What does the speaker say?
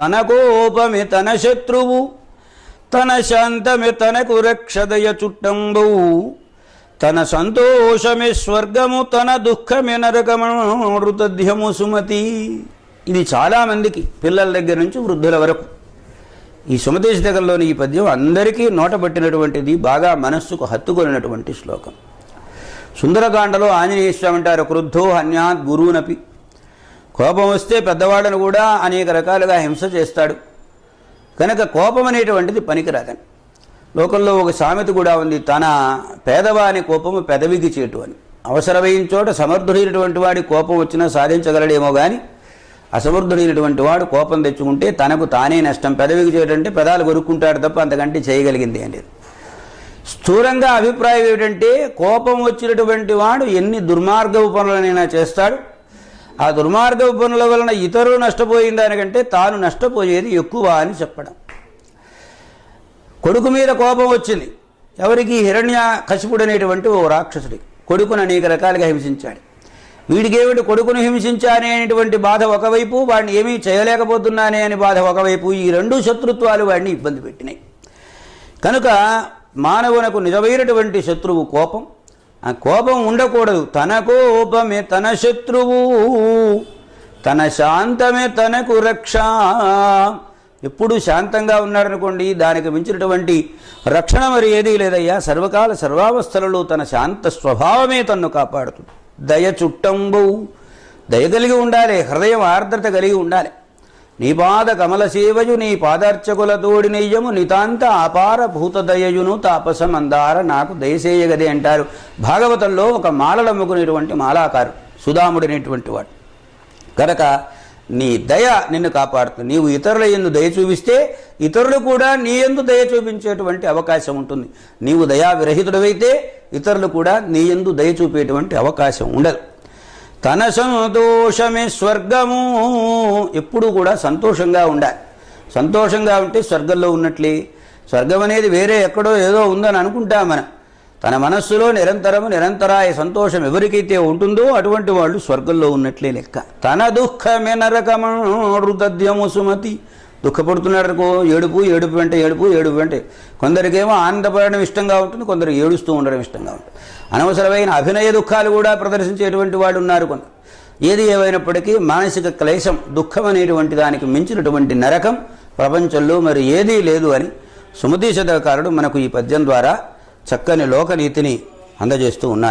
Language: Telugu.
తన కోపమి తన శత్రువు తన శాంతమి తనకు రక్షదయ చుట్టంబు. తన సంతోషమే స్వర్గము తన దుఃఖమే నరకమృతధ్యము సుమతి. ఇది చాలామందికి పిల్లల దగ్గర నుంచి వృద్ధుల వరకు. ఈ సుమతేశ దగ్గరలోని ఈ పద్యం అందరికీ నోటబట్టినటువంటిది బాగా మనస్సుకు హత్తుకొనినటువంటి శ్లోకం. సుందరకాండలో ఆంజనేయ స్వామి అంటారు క్రుద్ధో హన్యాత్ గురువునపి కోపం వస్తే పెద్దవాళ్ళను కూడా అనేక రకాలుగా హింస చేస్తాడు. కనుక కోపం అనేటువంటిది పనికిరాదని. లోకంలో ఒక సామెత కూడా ఉంది తన పేదవాని కోపము పెదవికి చేటు అని. అవసరమైన చోట సమర్థుడైనటువంటి వాడి కోపం వచ్చినా సాధించగలడేమో కానీ అసమర్థుడైనటువంటి వాడు కోపం తెచ్చుకుంటే తనకు తానే నష్టం. పెదవికి చేయడంటే పెదాలు కొరుక్కుంటాడు తప్ప అంతకంటే చేయగలిగింది అని స్థూలంగా అభిప్రాయం ఏమిటంటే కోపం వచ్చినటువంటి వాడు ఎన్ని దుర్మార్గపు పనులనైనా చేస్తాడు ఆ దుర్మార్గ పనుల వలన ఇతరులు నష్టపోయిన దానికంటే తాను నష్టపోయేది ఎక్కువ అని చెప్పడం. కొడుకు మీద కోపం వచ్చింది. ఎవరికి హిరణ్య కశిపుడు అనేటువంటి ఓ రాక్షసుడి కొడుకును అనేక రకాలుగా హింసించాడు. వీడికేమిటి కొడుకును హింసించానే అనేటువంటి బాధ ఒకవైపు వాడిని ఏమీ చేయలేకపోతున్నానే అని బాధ ఒకవైపు ఈ రెండు శత్రుత్వాలు వాడిని ఇబ్బంది పెట్టినాయి. కనుక మానవునకు నిజమైనటువంటి శత్రువు కోపం ఆ కోపం ఉండకూడదు. తన కోపమే తన శత్రువు. తన శాంతమే తనకు రక్ష. ఎప్పుడు శాంతంగా ఉన్నాడనుకోండి దానికి మించినటువంటి రక్షణ మరి ఏదీ లేదయ్యా. సర్వకాల సర్వావస్థలలో తన శాంత స్వభావమే తన్ను కాపాడుతుంది. దయ చుట్టంబు. దయ కలిగి ఉండాలి. హృదయం ఆర్ద్రత కలిగి ఉండాలి. నీ పాద కమల సేవయు నీ పాదార్చకుల తోడి నెయ్యము నితాంత అపార భూతదయయును తాపసమందార నాకు దయసేయగదే అంటారు. భాగవతంలో ఒక మాలలమ్ముకునేటువంటి మాలాకారు సుధాముడనేటువంటి వాడు. కనుక నీ దయ నిన్ను కాపాడుతుంది. నీవు ఇతరుల ఎందు దయ చూపిస్తే ఇతరులు కూడా నీ ఎందు దయ చూపించేటువంటి అవకాశం ఉంటుంది. నీవు దయా విరహితుడవైతే ఇతరులు కూడా నీ ఎందు దయ చూపేటువంటి అవకాశం ఉండదు. తన సంతోషమే స్వర్గము. ఎప్పుడూ కూడా సంతోషంగా ఉండాలి సంతోషంగా ఉంటే స్వర్గంలో ఉన్నట్లే. స్వర్గం అనేది వేరే ఎక్కడో ఏదో ఉందని అనుకుంటాం మనం. తన మనస్సులో నిరంతరము నిరంతరాయ సంతోషం ఎవరికైతే ఉంటుందో అటువంటి వాళ్ళు స్వర్గంలో ఉన్నట్లే లెక్క. తన దుఃఖమే నరకమృతద్యము సుమతి. దుఃఖపడుతున్నాడు అనుకో ఏడుపు ఏడుపు వెంట ఏడుపు ఏడుపు వెంట కొందరికేమో ఆనందపడడం ఇష్టంగా ఉంటుంది కొందరు ఏడుస్తూ ఉండడం ఇష్టంగా ఉంటుంది. అనవసరమైన అభినయ దుఃఖాలు కూడా ప్రదర్శించేటువంటి వాడు ఉన్నారు కొందరు. ఏది ఏమైనప్పటికీ మానసిక క్లేశం దుఃఖం అనేటువంటి దానికి మించినటువంటి నరకం ప్రపంచంలో మరి ఏదీ లేదు అని సుమతీశతకారుడు మనకు ఈ పద్యం ద్వారా చక్కని లోకనీతిని అందజేస్తూ ఉన్నారు.